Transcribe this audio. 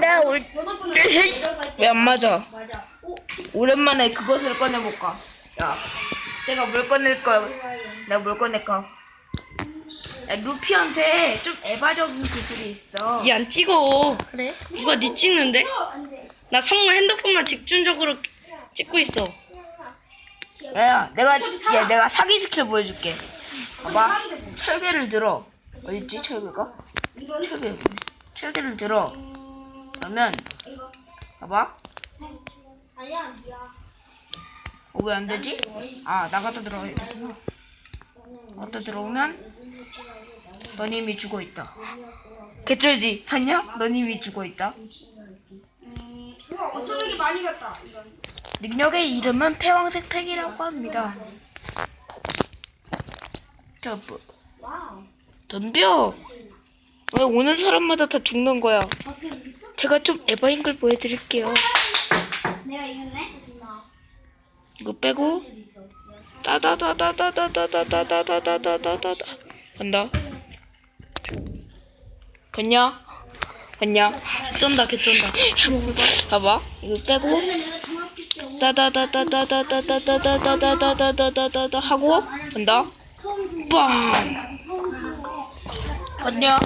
나 올. 왜 안 맞아? 맞아. 오, 오랜만에 그것을 꺼내볼까? 야, 내가 뭘 꺼낼 거야? 내가 뭘 꺼낼까? 야, 루피한테 좀 에바적인 기술이 있어. 얘안 찍어. 그래? 누가 니 찍는데? 안 돼. 나 성우 핸드폰만 집중적으로 찍고 있어. 야, 내가. 야, 내가 사기 스킬 보여줄게. 봐봐. 철개를 들어. 어딨지 철개가? 철개. 철개를 들어. 그러면. 봐봐. 어, 왜 안 되지? 아, 나갔다 들어가야 돼. 나갔다 들어오면 넌 이미 죽어 있다. 개쩔지? 봤냐? 넌 이미 죽어 있다. 음, 우와, 엄청나게 많이 갔다. 능력의 이름은 패왕색 팩이라고 합니다. 자, 뭐. 덤벼. 왜 오는 사람마다 다 죽는 거야? 제가 좀 에바인 걸 보여드릴게요. 내가 이겼네? 나. 이거 빼고 있어. 따다다다다다다다다다다다다다다 간다. 봤냐? 봤냐? 쩐다, 개쩐다. 봐봐. 이거 빼고 따다다다다다다다다다다다다다다다다 하고 간다. 빵. 봤냐?